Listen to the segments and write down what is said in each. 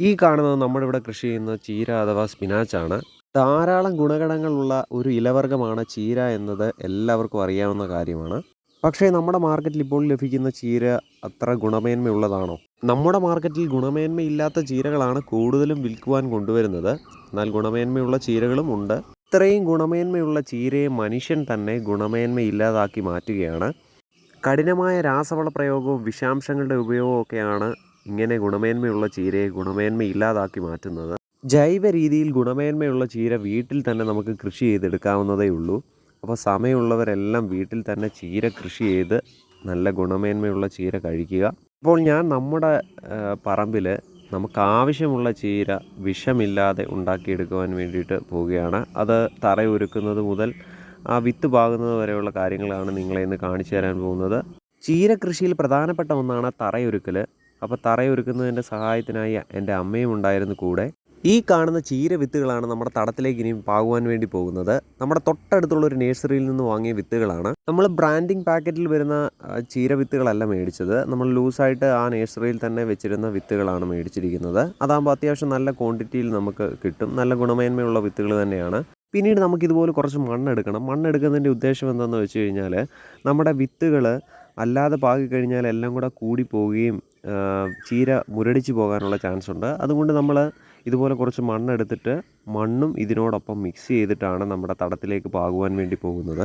ഈ കാണുന്നത് നമ്മുടെ ഇവിടെ കൃഷി ചെയ്യുന്ന ചീര അഥവാ സ്പിനാച്ചാണ് ധാരാളം ഗുണഘടങ്ങളുള്ള ഒരു ഇലവർഗമാണ് ചീര എന്നത് എല്ലാവർക്കും അറിയാവുന്ന കാര്യമാണ്. പക്ഷേ നമ്മുടെ മാർക്കറ്റിൽ ഇപ്പോൾ ലഭിക്കുന്ന ചീര അത്ര ഗുണമേന്മയുള്ളതാണോ? നമ്മുടെ മാർക്കറ്റിൽ ഗുണമേന്മയില്ലാത്ത ചീരകളാണ് കൂടുതലും വിൽക്കുവാൻ കൊണ്ടുവരുന്നത്. എന്നാൽ ഗുണമേന്മയുള്ള ചീരകളും ഉണ്ട്. ഇത്രയും ഗുണമേന്മയുള്ള ചീരയെ മനുഷ്യൻ തന്നെ ഗുണമേന്മയില്ലാതാക്കി മാറ്റുകയാണ്. കഠിനമായ രാസവള പ്രയോഗവും വിഷാംശങ്ങളുടെ ഉപയോഗവും ഒക്കെയാണ് ഇങ്ങനെ ഗുണമേന്മയുള്ള ചീരയെ ഗുണമേന്മ ഇല്ലാതാക്കി മാറ്റുന്നത്. ജൈവ രീതിയിൽ ഗുണമേന്മയുള്ള ചീര വീട്ടിൽ തന്നെ നമുക്ക് കൃഷി ചെയ്തെടുക്കാവുന്നതേ ഉള്ളൂ. അപ്പോൾ സമയമുള്ളവരെല്ലാം വീട്ടിൽ തന്നെ ചീര കൃഷി ചെയ്ത് നല്ല ഗുണമേന്മയുള്ള ചീര കഴിക്കുക. അപ്പോൾ ഞാൻ നമ്മുടെ പറമ്പിൽ നമുക്ക് ആവശ്യമുള്ള ചീര വിഷമില്ലാതെ ഉണ്ടാക്കിയെടുക്കുവാൻ വേണ്ടിയിട്ട് പോവുകയാണ്. അത് തറയൊരുക്കുന്നത് മുതൽ ആ വിത്ത് പാകുന്നത് വരെയുള്ള കാര്യങ്ങളാണ് നിങ്ങളെ ഇന്ന് കാണിച്ചു തരാൻ പോകുന്നത്. ചീര കൃഷിയിൽ പ്രധാനപ്പെട്ട ഒന്നാണ് തറയൊരുക്കൽ അപ്പോൾ തറയൊരുക്കുന്നതിന്റെ സഹായത്തിനായി എന്റെ അമ്മയും ഉണ്ടായിരുന്നു കൂടെ. ഈ കാണുന്ന ചീര വിത്തുകളാണ് നമ്മുടെ തടത്തിലേക്ക് ഇനിയും പാകുവാൻ വേണ്ടി പോകുന്നത്. നമ്മുടെ തൊട്ടടുത്തുള്ള ഒരു നേഴ്സറിയിൽ നിന്ന് വാങ്ങിയ വിത്തുകളാണ്. നമ്മൾ ബ്രാൻഡിങ് പാക്കറ്റിൽ വരുന്ന ചീര വിത്തുകളല്ല മേടിച്ചത്. നമ്മൾ ലൂസായിട്ട് ആ നേഴ്സറിയിൽ തന്നെ വെച്ചിരുന്ന വിത്തുകളാണ് മേടിച്ചിരിക്കുന്നത്. അതാകുമ്പോൾ അത്യാവശ്യം നല്ല ക്വാണ്ടിറ്റിയിൽ നമുക്ക് കിട്ടും. നല്ല ഗുണമേന്മയുള്ള വിത്തുകൾ തന്നെയാണ്. പിന്നീട് നമുക്ക് ഇതുപോലെ കുറച്ച് മണ്ണെടുക്കണം. മണ്ണെടുക്കുന്നതിന്റെ ഉദ്ദേശം എന്താണെന്ന് വെച്ച് കഴിഞ്ഞാൽ നമ്മുടെ വിത്തുകൾ അല്ലാതെ പാകിക്കഴിഞ്ഞാൽ എല്ലാം കൂടെ കൂടി പോവുകയും ചീര മുരടിച്ച് പോകാനുള്ള ചാൻസ് ഉണ്ട്. അതുകൊണ്ട് നമ്മൾ ഇതുപോലെ കുറച്ച് മണ്ണെടുത്തിട്ട് മണ്ണും ഇതിനോടൊപ്പം മിക്സ് ചെയ്തിട്ടാണ് നമ്മുടെ തടത്തിലേക്ക് പാകുവാൻ വേണ്ടി പോകുന്നത്.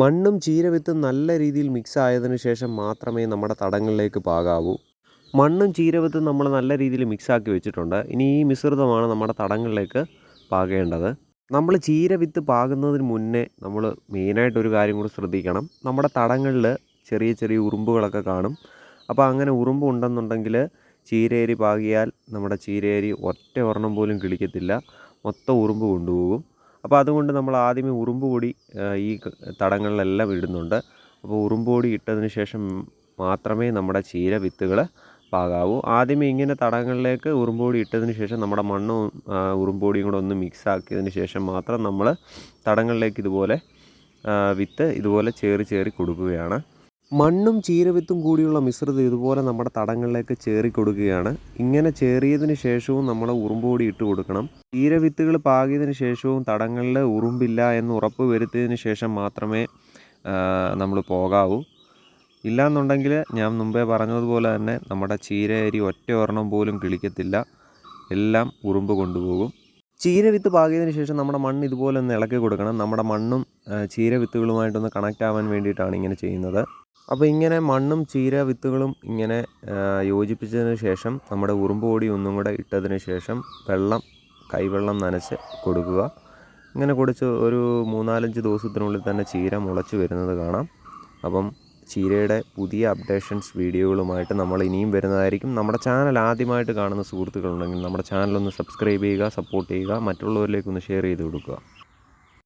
മണ്ണും ചീരവിത്തും നല്ല രീതിയിൽ മിക്സ് ആയതിനു ശേഷം മാത്രമേ നമ്മുടെ തടങ്ങളിലേക്ക് പാകാവൂ. മണ്ണും ചീരവിത്തും നമ്മൾ നല്ല രീതിയിൽ മിക്സ് ആക്കി വെച്ചിട്ടുണ്ട്. ഇനി ഈ മിശ്രിതമാണ് നമ്മുടെ തടങ്ങളിലേക്ക് പാകേണ്ടത്. നമ്മൾ ചീര വിത്ത് പാകുന്നതിന് മുന്നേ നമ്മൾ മെയിനായിട്ട് ഒരു കാര്യം കൂടി ശ്രദ്ധിക്കണം. നമ്മുടെ തടങ്ങളിൽ ചെറിയ ചെറിയ ഉറുമ്പുകളൊക്കെ കാണും. അപ്പോൾ അങ്ങനെ ഉറുമ്പ് ഉണ്ടെന്നുണ്ടെങ്കിൽ ചീരേരി പാകിയാൽ നമ്മുടെ ചീരേരി ഒറ്റ ഒരെണ്ണം പോലും കിളിക്കത്തില്ല. മൊത്തം ഉറുമ്പ് കൊണ്ടുപോകും. അപ്പോൾ അതുകൊണ്ട് നമ്മൾ ആദ്യമേ ഉറുമ്പ് പൊടി ഈ തടങ്ങളിലെല്ലാം ഇടുന്നുണ്ട്. അപ്പോൾ ഉറുമ്പ് പൊടി ഇട്ടതിന് ശേഷം മാത്രമേ നമ്മുടെ ചീര വിത്തുകൾ പാകാവൂ. ആദ്യമേ ഇങ്ങനെ തടങ്ങളിലേക്ക് ഉറുമ്പ് പൊടി ഇട്ടതിന് ശേഷം നമ്മുടെ മണ്ണും ഉറുമ്പ് പൊടിയും കൂടെ ഒന്ന് മിക്സ് ആക്കിയതിന് ശേഷം മാത്രം നമ്മൾ തടങ്ങളിലേക്ക് ഇതുപോലെ വിത്ത് ഇതുപോലെ ചേറി ചേറി കൊടുക്കുകയാണ്. മണ്ണും ചീരവിത്തും കൂടിയുള്ള മിശ്രിതം ഇതുപോലെ നമ്മുടെ തടങ്ങളിലേക്ക് ചേറി കൊടുക്കുകയാണ് ഇങ്ങനെ ചേറിയതിന് ശേഷവും നമ്മൾ ഉറുമ്പോടി ഇട്ട് കൊടുക്കണം. ചീരവിത്തുകൾ പാകിയതിന് ശേഷവും തടങ്ങളിൽ ഉറുമ്പില്ല എന്ന് ഉറപ്പ് വരുത്തിയതിന് ശേഷം മാത്രമേ നമ്മൾ പോകാവൂ. ഇല്ലാന്നുണ്ടെങ്കിൽ ഞാൻ മുമ്പേ പറഞ്ഞതുപോലെ തന്നെ നമ്മുടെ ചീര അരി ഒറ്റ ഒരെണ്ണം പോലും കിളിക്കത്തില്ല. എല്ലാം ഉറുമ്പ് കൊണ്ടുപോകും. ചീര വിത്ത് പാകിയതിന് ശേഷം നമ്മുടെ മണ്ണ് ഇതുപോലെ ഒന്ന് ഇളക്കി കൊടുക്കണം. നമ്മുടെ മണ്ണും ചീര വിത്തുകളുമായിട്ടൊന്ന് കണക്റ്റ് ആവാൻ വേണ്ടിയിട്ടാണ് ഇങ്ങനെ ചെയ്യുന്നത്. അപ്പോൾ ഇങ്ങനെ മണ്ണും ചീര വിത്തുകളും ഇങ്ങനെ യോജിപ്പിച്ചതിന് ശേഷം നമ്മുടെ ഉറുമ്പ് പൊടി ഒന്നും കൂടെ ഇട്ടതിന് ശേഷം വെള്ളം കൈവെള്ളം നനച്ച് കൊടുക്കുക. ഇങ്ങനെ കുടിച്ച് ഒരു മൂന്നാലഞ്ച് ദിവസത്തിനുള്ളിൽ തന്നെ ചീര മുളച്ച് വരുന്നത് കാണാം. അപ്പം ചീരയുടെ പുതിയ അപ്ഡേഷൻസ് വീഡിയോകളുമായിട്ട് നമ്മൾ ഇനിയും വരുന്നതായിരിക്കും. നമ്മുടെ ചാനൽ ആദ്യമായിട്ട് കാണുന്ന സുഹൃത്തുക്കളുണ്ടെങ്കിൽ നമ്മുടെ ചാനലൊന്ന് സബ്സ്ക്രൈബ് ചെയ്യുക സപ്പോർട്ട് ചെയ്യുക മറ്റുള്ളവരിലേക്കൊന്ന് ഷെയർ ചെയ്ത് കൊടുക്കുക.